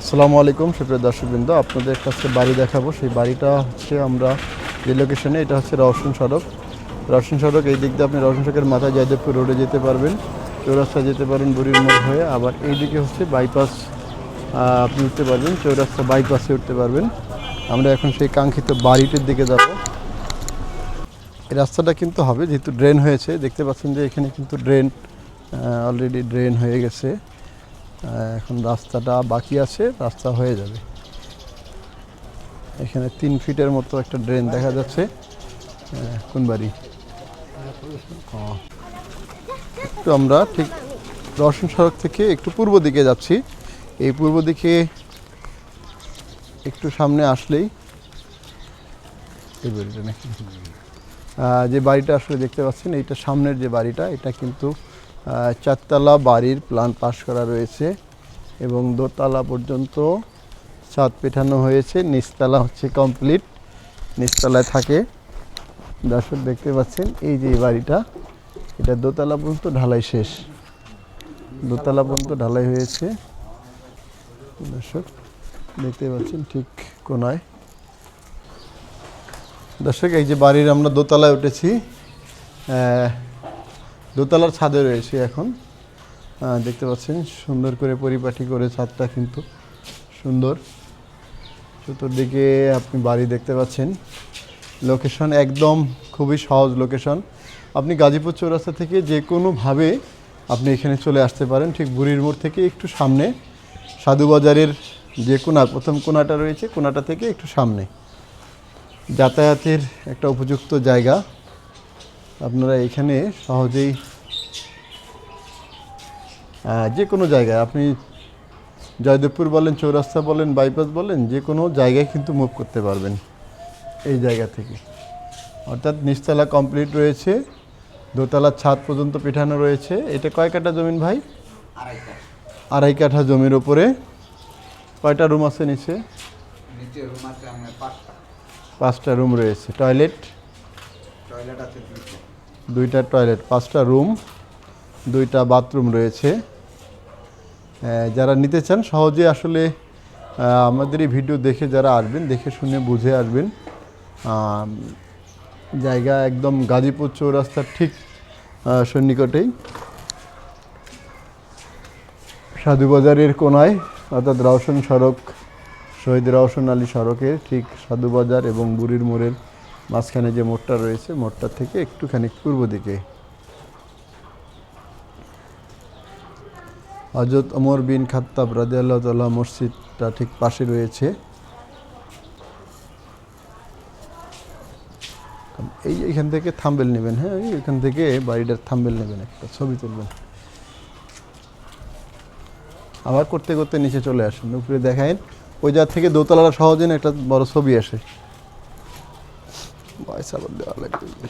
আসসালামু আলাইকুম সুপ্রিয় দর্শকবৃন্দ, আপনাদের কাছে বাড়ি দেখাবো। সেই বাড়িটা হচ্ছে আমরা যে লোকেশনে এটা হচ্ছে রওশন সড়ক। রওশন সড়ক, এই দিক দিয়ে আপনি রওশন সড়কের মাথায় জয়দেবপুর রোডে যেতে পারবেন। চৌরাস্তা যেতে পারেন বুড়ির মোড় হয়ে। আবার এইদিকে হচ্ছে বাইপাস আপনি উঠতে পারবেন। চৌরাস্তা বাইপাসে উঠতে পারবেন। আমরা এখন সেই কাঙ্ক্ষিত বাড়িটির দিকে যাব। এই রাস্তাটা কিন্তু হবে, যেহেতু ড্রেন হয়েছে। দেখতে পাচ্ছেন যে এখানে কিন্তু ড্রেন অলরেডি ড্রেন হয়ে গেছে। এখন রাস্তাটা বাকি আছে, রাস্তা হয়ে যাবে। এখানে তিন ফিটের মতো একটা ড্রেন দেখা যাচ্ছে। কোন বাড়ি। একটু আমরা ঠিক রওশন সড়ক থেকে একটু পূর্ব দিকে যাচ্ছি। এই পূর্ব দিকে একটু সামনে আসলেই এই বাড়িটা নাকি? যে বাড়িটা আসলে দেখতে পাচ্ছেন, এইটা সামনের যে বাড়িটা, এটা কিন্তু চারতলা বাড়ির প্ল্যান পাশ করা রয়েছে এবং দোতলা পর্যন্ত ছাদ পেটানো হয়েছে। নিচতলা হচ্ছে কমপ্লিট নিচতলায় থাকে। দর্শক দেখতে পাচ্ছেন, এই যে বাড়িটা, এটা দোতলা পর্যন্ত ঢালাই শেষ। দোতলা পর্যন্ত ঢালাই হয়েছে। দর্শক দেখতে পাচ্ছেন ঠিক কোনায়। দর্শক, এই যে বাড়ির আমরা দোতলায় উঠেছি। দোতলার ছাদে রয়েছে এখন। দেখতে পাচ্ছেন, সুন্দর করে পরিপাটি করে ছাদটা কিন্তু সুন্দর। চতুর্দিকে আপনি বাড়ি দেখতে পাচ্ছেন। লোকেশন একদম খুবই সহজ লোকেশন আপনি গাজীপুর চৌরাস্তা থেকে যে কোনোভাবে আপনি এখানে চলে আসতে পারেন, ঠিক বুড়ির মোড় থেকে একটু সামনে। সাধুবাজারের যে কোনা, প্রথম কোনাটা রয়েছে, কোনাটা থেকে একটু সামনে। যাতায়াতের একটা উপযুক্ত জায়গা। আপনারা এখানে সহজেই যে কোনো জায়গায় আপনি জয়দেবপুর বলেন চৌরাস্তা বলেন বাইপাস বলেন যে কোনো জায়গায় কিন্তু মুভ করতে পারবেন এই জায়গা থেকে। অর্থাৎ নিচতলা কমপ্লিট রয়েছে দোতলার ছাদ পর্যন্ত পিঠানো রয়েছে। এটা কয় কাঠা জমিন ভাই? আড়াই কাঠা। জমির ওপরে কয়টা রুম আছে নিচে? পাঁচটা। রুম রয়েছে। টয়লেট টয়লেট আছে দুইটা টয়লেট, পাঁচটা রুম, দুইটা বাথরুম রয়েছে। যারা নিতে চান সহজে আসলে আমাদের এই ভিডিও দেখে যারা আসবেন, দেখে শুনে বুঝে আসবেন। জায়গা একদম গাজীপুর চৌরাস্তার ঠিক সন্নিকটেই। সাধুবাজারের কোনায়, অর্থাৎ রওশন সড়ক, শহীদ রওশন আলী সড়কের ঠিক সাধুবাজার এবং বুড়ির মোড়ের মাঝখানে যে মোড়টা রয়েছে, মোড়টা থেকে একটুখানি পূর্ব দিকে। হজরত ওমর বিন খাত্তাব রাজিয়াল্লাহ তাল্লাহ মসজিদটা ঠিক পাশে রয়েছে। এই এখান থেকে থাম্বেল নেবেন হ্যাঁ এখান থেকে বাড়িটার থাম্বেল নেবেন, একটা ছবি তুলবেন। আবার করতে করতে নিচে চলে আসেন, উপরে দেখায়েন। ওই জায়গা থেকে দোতলাটা সহজে একটা বড় ছবি আসে। আবার দেওয়া লাগবে।